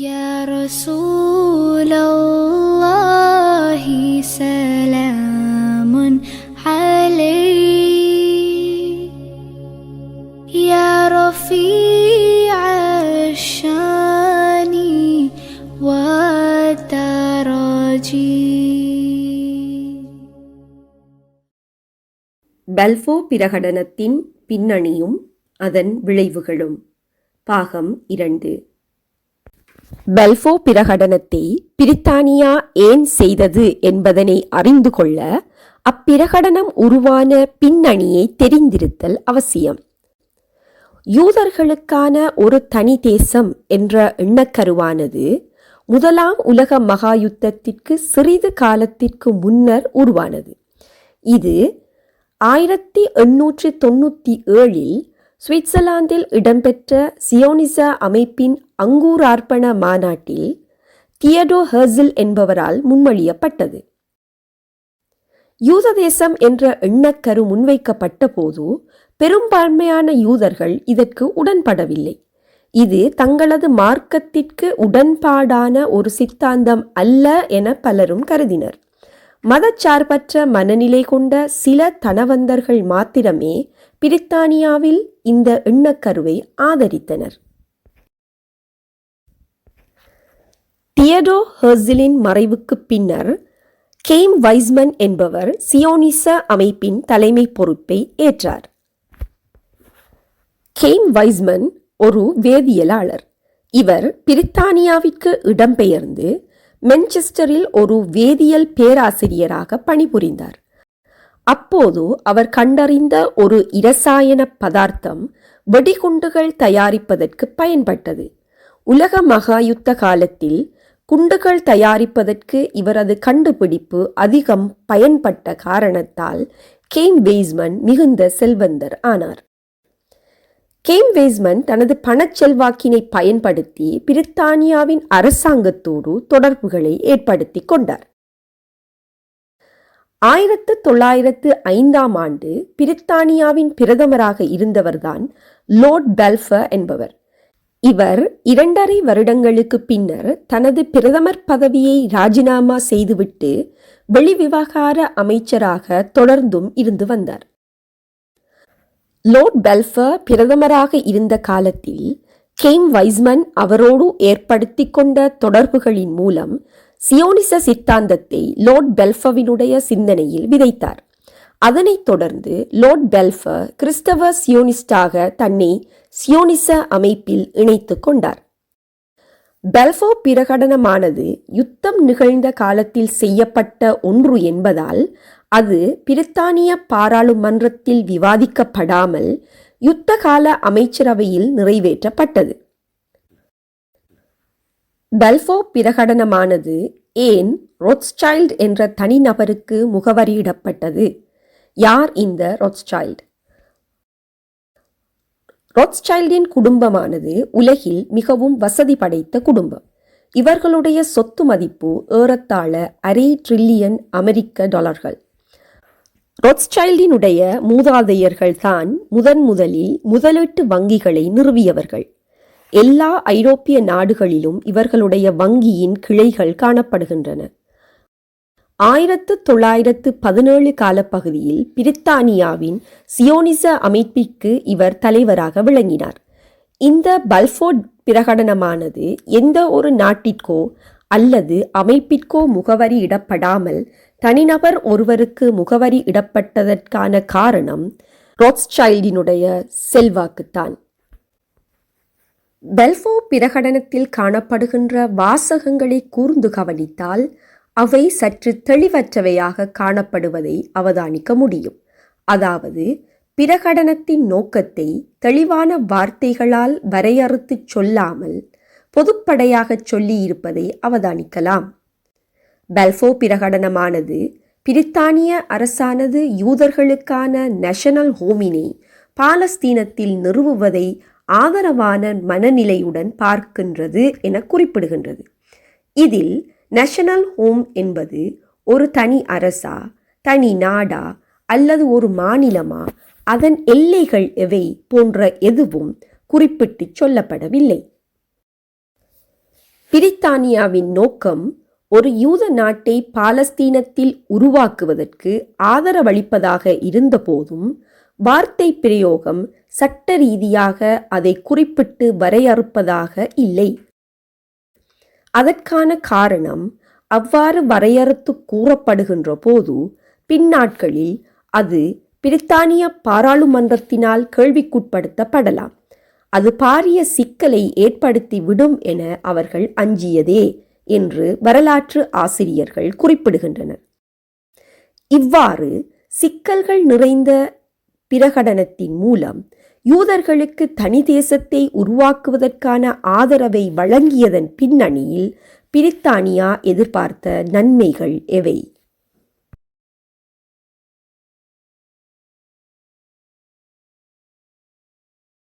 يا رسول الله سلام عليك يا رفيع الشان والدرجين பல்ஃபோ பிரகடனத்தின் பின்னணியும் அதன் விளைவுகளும் பாகம் இரண்டு பெல்ஃபோ பிரகடனத்தை பிரித்தானியா ஏன் செய்தது என்பதனை அறிந்து கொள்ள அப்பிரகடனம் உருவான பின்னணியை தெரிந்திருத்தல் அவசியம். யூதர்களுக்கான ஒரு தனி தேசம் என்ற எண்ணக்கருவானது முதலாம் உலக மகாயுத்தத்திற்கு சிறிது காலத்திற்கு முன்னர் உருவானது. இது ஆயிரத்தி எண்ணூற்றி தொண்ணூற்றி ஏழில் சுவிட்சர்லாந்தில் இடம்பெற்ற சியோனிச அமைப்பின் அங்கூரார்ப்பண மாநாட்டில் தியடோ ஹெர்சில் என்பவரால் முன்மொழியப்பட்டது. யூத தேசம் என்ற எண்ணக்கரு முன்வைக்கப்பட்ட போது பெரும்பான்மையான யூதர்கள் இதற்கு உடன்படவில்லை. இது தங்களது மார்க்கத்திற்கு உடன்பாடான ஒரு சித்தாந்தம் அல்ல என பலரும் கருதினர். மதச்சார்பற்ற மனநிலை கொண்ட சில தனவந்தர்கள் மாத்திரமே பிரித்தானியாவில் இந்த எண்ணக்கருவை ஆதரித்தனர். தியடோ ஹெர்சிலின் மறைவுக்குப் பின்னர் கெய்ம் வைஸ்மன் என்பவர் சியோனிச அமைப்பின் தலைமை பொறுப்பை ஏற்றார். கெய்ம் வைஸ்மன் ஒரு வேதியியலாளர். இவர் பிரித்தானியாவிற்கு இடம்பெயர்ந்து மென்செஸ்டரில் ஒரு வேதியியல் பேராசிரியராக பணிபுரிந்தார். அப்போது அவர் கண்டறிந்த ஒரு இரசாயன பதார்த்தம் வெடிகுண்டுகள் தயாரிப்பதற்கு பயன்பட்டது. உலக மகாயுத்த காலத்தில் குண்டுகள் தயாரிப்பதற்கு இவரது கண்டுபிடிப்பு அதிகம் பயன்பட்ட காரணத்தால் கேம் வேஸ்மன் மிகுந்த செல்வந்தர் ஆனார். கேம் வேஸ்மன் தனது பணச்செல்வாக்கினை பயன்படுத்தி பிரித்தானியாவின் அரசாங்கத்தோடு தொடர்புகளை ஏற்படுத்தி கொண்டார். ஆயிரத்து தொள்ளாயிரத்து ஐந்தாம் ஆண்டு பிரித்தானியாவின் பிரதமராக இருந்தவர்தான் லோர்ட் பெல்ஃபர் என்பவர். இவர் இரண்டரை வருடங்களுக்கு பின்னர் தனது பிரதமர் பதவியை ராஜினாமா செய்துவிட்டு வெளிவிவகார அமைச்சராக தொடர்ந்தும் இருந்து வந்தார். லோர்ட் பெல்ஃபர் பிரதமராக இருந்த காலத்தில் கெய்ம் வைஸ்மன் அவரோடு ஏற்படுத்தி கொண்ட தொடர்புகளின் மூலம் சியோனிச சித்தாந்தத்தை லோர்ட் பெல்ஃபவினுடைய சிந்தனையில் விதைத்தார். அதனைத் தொடர்ந்து லோர்ட் பெல்ஃபர் கிறிஸ்தவ சியோனிஸ்டாக தன்னை சியோனிச அமைப்பில் இணைத்து கொண்டார். பெல்ஃபோ பிரகடனமானது யுத்தம் நிகழ்ந்த காலத்தில் செய்யப்பட்ட ஒன்று என்பதால் அது பிரித்தானிய பாராளுமன்றத்தில் விவாதிக்கப்படாமல் யுத்தகால அமைச்சரவையில் நிறைவேற்றப்பட்டது. டெல்ஃபோ பிரகடனமானது ஏன் ரொத்ஸ்சைல்ட் என்ற தனிநபருக்கு முகவரியிடப்பட்டது? யார் இந்த ரொத்ஸ்சைல்ட்? ரொத்ஸ்சைல்டின் குடும்பமானது உலகில் மிகவும் வசதி படைத்த குடும்பம். இவர்களுடைய சொத்து மதிப்பு ஏறத்தாழ அரை ட்ரில்லியன் அமெரிக்க டாலர்கள். ரொத்ஸ்சைல்டினுடைய மூதாதையர்கள் தான் முதன் முதலில் முதலீட்டு வங்கிகளை நிறுவியவர்கள். எல்லா ஐரோப்பிய நாடுகளிலும் இவர்களுடைய வங்கியின் கிளைகள் காணப்படுகின்றன. ஆயிரத்து தொள்ளாயிரத்து பதினேழு காலப்பகுதியில் பிரித்தானியாவின் சியோனிச அமைப்பிற்கு இவர் தலைவராக விளங்கினார். இந்த பல்ஃபோர்ட் பிரகடனமானது எந்த ஒரு நாட்டிற்கோ அல்லது அமைப்பிற்கோ முகவரி இடப்படாமல் தனிநபர் ஒருவருக்கு முகவரி இடப்பட்டதற்கான காரணம் ரோத்ஸ்சைல்டினுடைய செல்வாக்குத்தான். பெல்ஃபோ பிரகடனத்தில் காணப்படுகின்ற வாசகங்களை கூர்ந்து கவனித்தால் அவை சற்று தெளிவற்றவையாக காணப்படுவதை அவதானிக்க முடியும். அதாவது பிரகடனத்தின் நோக்கத்தை தெளிவான வார்த்தைகளால் வரையறுத்துச் சொல்லாமல் பொதுப்படையாகச் சொல்லியிருப்பதை அவதானிக்கலாம். பெல்ஃபோ பிரகடனமானது பிரித்தானிய அரசானது யூதர்களுக்கான நேஷனல் ஹோமினை பாலஸ்தீனத்தில் நிறுவுவதை ஆதரவான மனநிலையுடன் பார்க்கின்றது என குறிப்பிடுகின்றது. இதில் நேஷனல் ஹோம் என்பது ஒரு தனி அரசா தனி நாடா அல்லது ஒரு மாநிலமா? அதன் எல்லைகள் எவை போன்ற எதுவும் குறிப்பிட்டு சொல்லப்படவில்லை. பிரித்தானியாவின் நோக்கம் ஒரு யூத நாட்டை பாலஸ்தீனத்தில் உருவாக்குவதற்கு ஆதரவளிப்பதாக இருந்தபோதும் வார்த்தை பிரயோகம் சட்ட ரீதியாக அதை குறிப்பிட்டு வரையறுப்பதாக இல்லை. அதற்கான காரணம் அவ்வாறு வரையறுத்து கூறப்படுகின்ற போது பின்னாட்களில் அது பிரித்தானிய பாராளுமன்றத்தினால் கேள்விக்குட்படுத்தப்படலாம். அது பாரிய சிக்கலை ஏற்படுத்தி விடும் என அவர்கள் அஞ்சியதே என்று வரலாற்று ஆசிரியர்கள் குறிப்பிடுகின்றனர். இவ்வாறு சிக்கல்கள் நிறைந்த பிரகடனத்தின் மூலம் யூதர்களுக்கு தனி தேசத்தை உருவாக்குவதற்கான ஆதரவை வழங்கியதன் பின்னணியில் பிரித்தானியா எதிர்பார்த்த நன்மைகள் எவை?